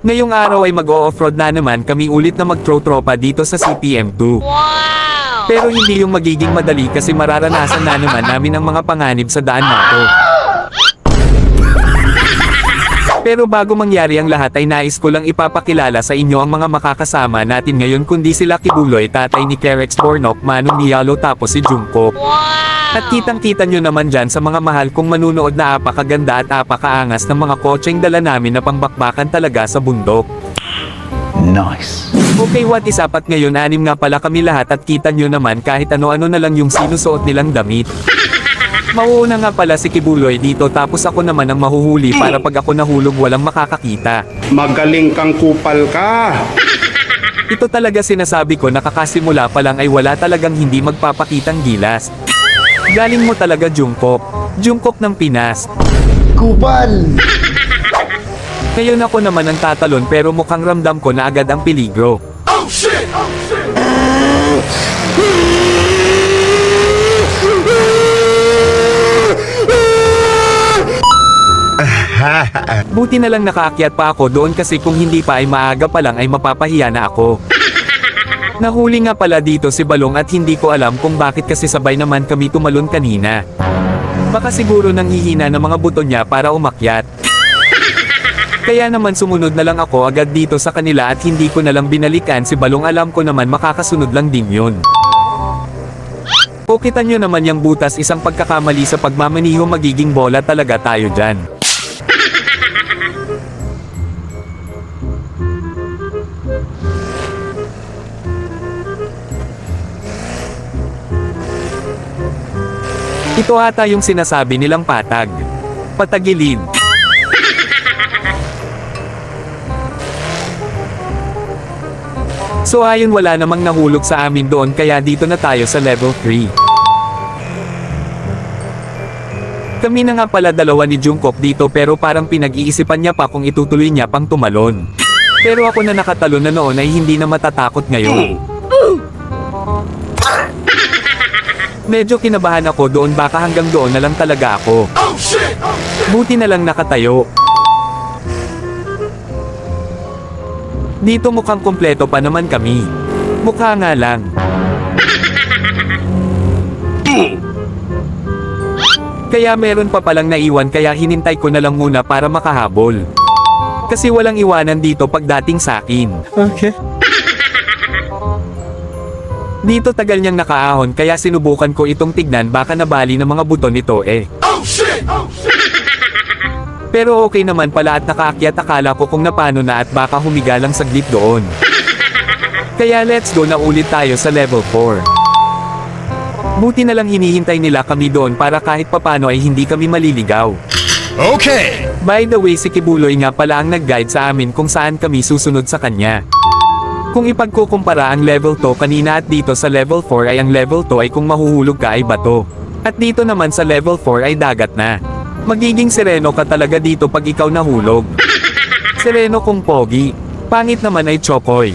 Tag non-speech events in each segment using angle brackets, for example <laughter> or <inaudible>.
Ngayong araw ay mag-o-offroad na naman kami ulit na mag-tropa dito sa CPM2. Wow! Pero hindi yung magiging madali kasi mararanasan na naman namin ang mga panganib sa daan na to. Pero bago mangyari ang lahat ay nais ko lang ipapakilala sa inyo ang mga makakasama natin ngayon kundi sila Kibuloy, tatay ni Kerex Bornok, Manong Miyalo tapos si Jungkook. Wow! At kitang-kita nyo naman dyan sa mga mahal kong manunood na apakaganda at apakaangas ng mga kotseng dala namin na pangbakbakan talaga sa bundok. Nice. Okay what is up at ngayon anim nga pala kami lahat at kita nyo naman kahit ano-ano na lang yung sinusuot nilang damit. Mauuna nga pala si Kibuloy dito tapos ako naman ang mahuhuli para pag ako nahulog walang makakakita. Magaling kang kupal ka. Ito talaga sinasabi ko nakakasimula pa lang ay wala talagang hindi magpapakitang gilas. Galing mo talaga Jungkook. Jungkook ng Pinas. Kupal! Ngayon ako naman ang tatalon pero mukhang ramdam ko na agad ang peligro. <laughs> Buti na lang nakaakyat pa ako doon kasi kung hindi pa ay maaga pa lang ay mapapahiya na ako. <laughs> Nahuli nga pala dito si Balong at hindi ko alam kung bakit kasi sabay naman kami tumalon kanina. Baka siguro nanghihina ng mga buto niya para umakyat. <laughs> Kaya naman sumunod na lang ako agad dito sa kanila at hindi ko na lang binalikan si Balong alam ko naman makakasunod lang din yun. Kukitan nyo naman yung butas isang pagkakamali sa pagmamaniho magiging bola talaga tayo dyan. Ito ata yung sinasabi nilang patag. Patagilid. So ayun wala namang nahulog sa amin doon kaya dito na tayo sa level 3. Kami na nga pala dalawa ni Jungkook dito pero parang pinag-iisipan niya pa kung itutuloy niya pang tumalon. Pero ako na nakatalon na noon ay hindi na matatakot ngayon. Medyo kinabahan ako doon baka hanggang doon na lang talaga ako. Buti na lang nakatayo. Dito mukhang kompleto pa naman kami. Mukha nga lang. Kaya meron pa palang naiwan kaya hinintay ko na lang muna para makahabol. Kasi walang iwanan dito pagdating sa akin. Okay. Dito tagal niyang nakaahon kaya sinubukan ko itong tignan baka nabali ng mga buto nito eh. <laughs> Pero okay naman pala at nakaakyat akala ko kung napano na at baka humiga lang saglit doon. <laughs> Kaya let's go na ulit tayo sa level 4. Buti na lang hinihintay nila kami doon para kahit papano ay hindi kami maliligaw. Okay! By the way si Kibuloy nga pala ang nag-guide sa amin kung saan kami susunod sa kanya. Kung ipagkukumpara ang level 2 kanina at dito sa level 4 ay ang level 2 ay kung mahuhulog ka ay bato. At dito naman sa level 4 ay dagat na. Magiging sereno ka talaga dito pag ikaw nahulog. <laughs> Sereno kung pogi. Pangit naman ay chokoy.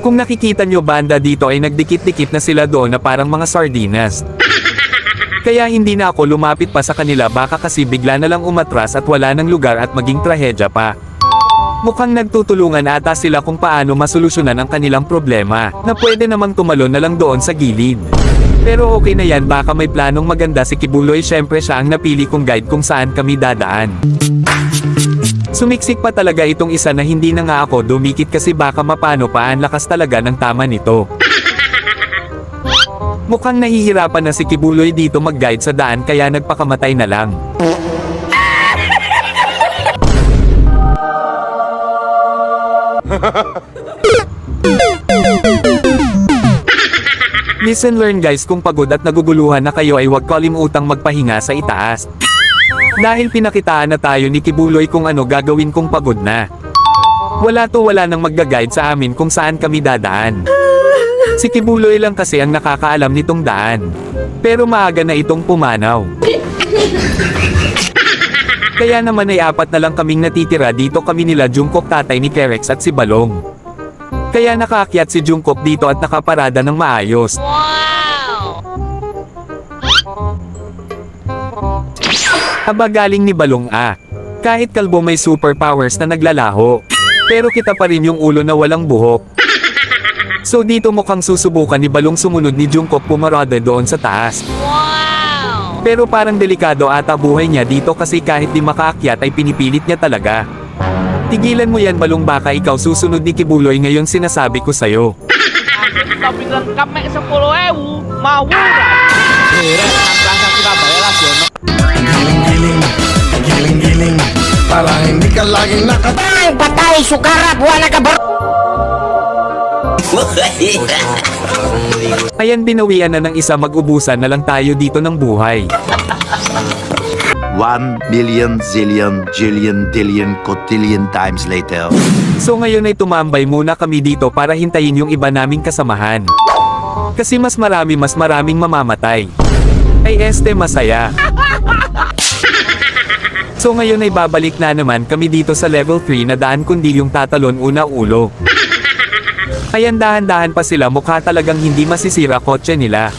Kung nakikita nyo banda dito ay nagdikit-dikit na sila doon na parang mga sardinas. Kaya hindi na ako lumapit pa sa kanila baka kasi bigla na lang umatras at wala ng lugar at maging trahedya pa. Mukhang nagtutulungan ata sila kung paano masolusyonan ang kanilang problema, na pwede namang tumalon na lang doon sa gilid. Pero okay na yan baka may planong maganda si Kibuloy syempre siya ang napili kong guide kung saan kami dadaan. Sumiksik pa talaga itong isa na hindi na nga ako dumikit kasi baka mapano pa ang lakas talaga ng tama nito. Mukhang nahihirapan na si Kibuloy dito mag-guide sa daan kaya nagpakamatay na lang. Listen learn guys kung pagod at naguguluhan na kayo ay huwag kalimutang magpahinga sa itaas. Dahil pinakitaan na tayo ni Kibuloy kung ano gagawin kung pagod na. Wala to wala nang magga-guide sa amin kung saan kami dadaan. Si Kibuloy lang kasi ang nakakaalam nitong daan. Pero maaga na itong pumanaw. Kaya naman ay apat na lang kaming natitira dito kami nila Jungkook tatay ni Kerex at si Balong. Kaya nakaakyat si Jungkook dito at nakaparada ng maayos. Aba galing ni Balong A. Kahit kalbo may superpowers na naglalaho. Pero kita pa rin yung ulo na walang buhok. So dito mukhang susubukan ni Balong sumunod ni Jungkook pumarada doon sa taas. Wow! Pero parang delikado ata buhay niya dito kasi kahit di makaakyat ay pinipilit niya talaga. Tigilan mo yan Balong baka ikaw susunod ni Kibuloy ngayon sinasabi ko sa'yo. Kita bilang kami sepuluh ewu, mau Beres, angkasa Surabaya lagi ono. Giling-giling, giling-giling Para hindi ka laging nakat... Ay, patay, sukarat, wala ka bar... <laughs> Ayan binawian na ng isa mag-ubusan na lang tayo dito ng buhay. One million zillion jillion dillion cotillion times later. So ngayon ay tumambay muna kami dito para hintayin yung iba naming kasamahan. Kasi mas marami mas maraming mamamatay. Ay este masaya. So ngayon ay babalik na naman kami dito sa level 3 na daan kundi yung tatalon una ulo. Ayan dahan-dahan pa sila mukha talagang hindi masisira kotse nila.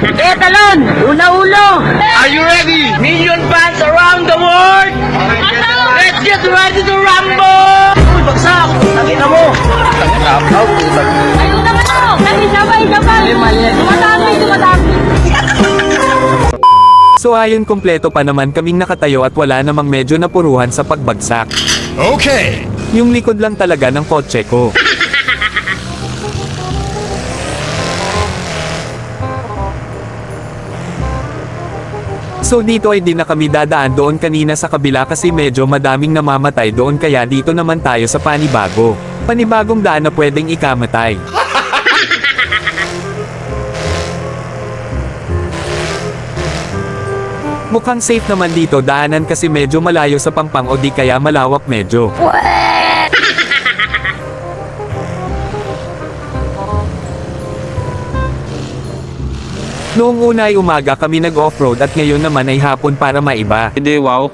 Eh, talon! Una-ulo! Are you ready? Million fans around the world! Let's get ready to rumble! Uy, bagsak! Nakita mo! Ayun na mo! Kami sabay-sabay! Dumadami, dumadami! So ayon kompleto pa naman kaming nakatayo at wala namang medyo napuruhan sa pagbagsak. Okay. Yung likod lang talaga ng kotse ko. So dito ay di na kami dadaan doon kanina sa kabila kasi medyo madaming namamatay doon kaya dito naman tayo sa panibago. Panibagong daan na pwedeng ikamatay. <laughs> Mukhang safe naman dito daanan kasi medyo malayo sa pampang o di kaya malawak medyo. Noong una ay umaga kami nag-offroad at ngayon naman ay hapon para maiba. Hindi, wow.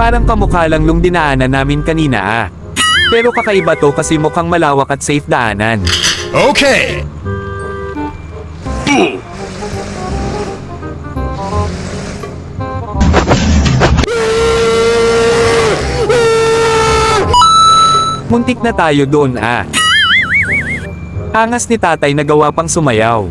Parang kamukha lang nung dinaanan namin kanina ah. Pero kakaiba to kasi mukhang malawak at safe daanan. Okay. Muntik na tayo doon ah. Angas ni tatay na gawa pang sumayaw.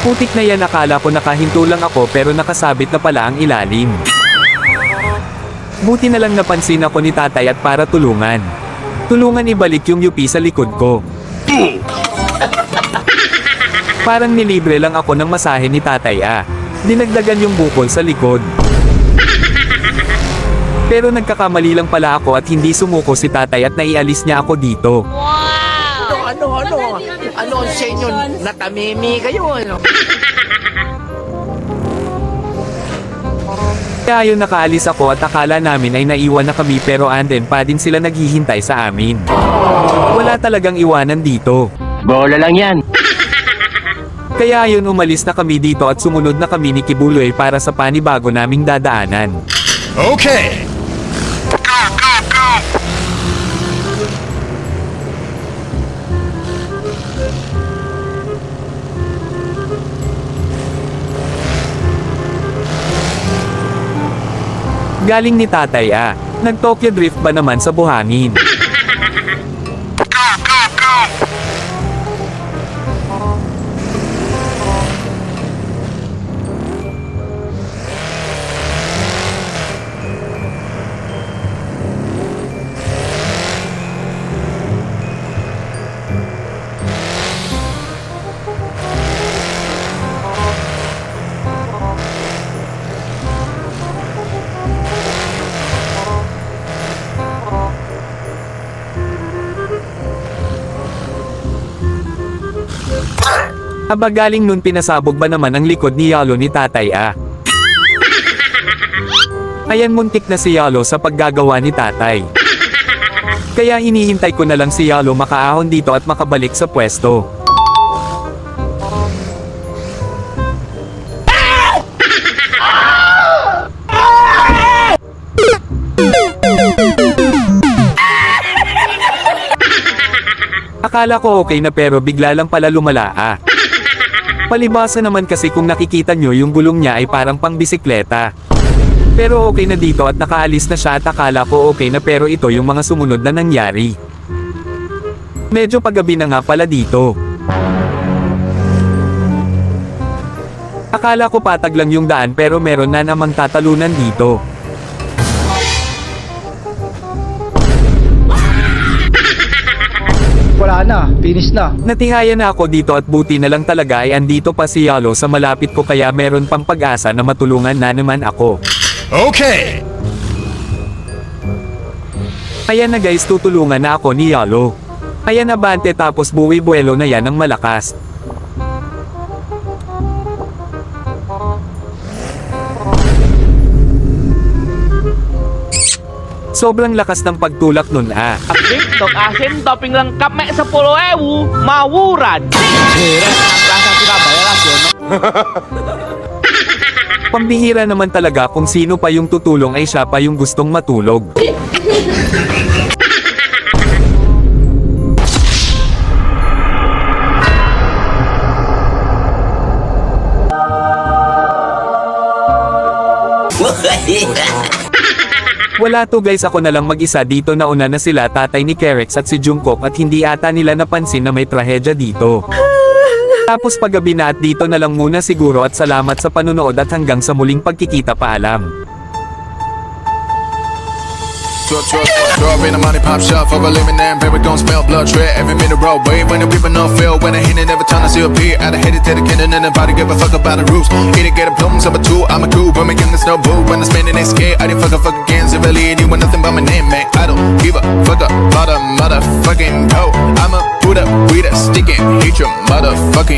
Putik na yan akala ko nakahinto lang ako pero nakasabit na pala ang ilalim. Buti na lang napansin ako ni tatay at para tulungan. Tulungan ibalik yung yupi sa likod ko. Parang nilibre lang ako ng masahe ni tatay ah. Dinagdagan yung bukol sa likod. Pero nagkakamali lang pala ako at hindi sumuko si tatay at naialis niya ako dito. Wow! Ano, ano? Ano ang sa inyo? Natamimi kayo, ano? Kaya yun nakaalis ako at akala namin ay naiwan na kami pero anden pa din sila naghihintay sa amin. Wala talagang iwanan dito. Bola lang yan. Kaya yun umalis na kami dito at sumunod na kami ni Kibuloy para sa panibago naming dadaanan. Okay. Galing ni tatay ah. Nag Tokyo Drift ba naman sa buhangin? Aba galing nun pinasabog ba naman ang likod ni Yalo ni tatay ah. Ayan muntik na si Yalo sa paggagawa ni tatay. Kaya hinihintay ko na lang si Yalo makaahon dito at makabalik sa pwesto. Akala ko okay na pero bigla lang pala lumala ah. Palibasa naman kasi kung nakikita nyo yung gulong niya ay parang pang bisikleta. Pero okay na dito at nakaalis na siya at akala ko okay na pero ito yung mga sumunod na nangyari. Medyo paggabi na nga pala dito. Akala ko patag lang yung daan pero meron na namang tatalunan dito. Wala na, finish na. Natihaya na ako dito at buti na lang talaga ay andito pa si Yalo sa malapit ko kaya meron pang pag-asa na matulungan na naman ako. Okay. Ayan na guys tutulungan na ako ni Yalo. Ayan na bante tapos buwi buwelo na yan ng malakas. Sobrang lakas ng pagtulak nun ah. Asim, dok asim, topping lengkap mek 10 ewu, mawuran. Beres ang Plaza Surabaya lagi ono. Pambihira naman talaga kung sino pa yung tutulong ay siya pa yung gustong matulog. <laughs> Wala to guys ako na lang mag-isa dito nauna na sila tatay ni Kerex at si Jungkook at hindi ata nila napansin na may trahedya dito. <laughs> Tapos paggabi na at dito na lang muna siguro at salamat sa panunood at hanggang sa muling pagkikita paalam. Truck, throw in the money pop shop for a lemon and baby gon' smell blood tread every minute road wave when the people know feel when I hit it every time I see a beat I hit it to the cannon and nobody give a fuck about the rules Eat it get a plums I'm a two I'm a cool but my youngest no boo when I'm spending they scared I didn't fuck a fuck again so really anyone nothing but my name man. I don't give a fuck about a motherfucking hoe. I'm a Buddha, we the sticking hate your motherfucking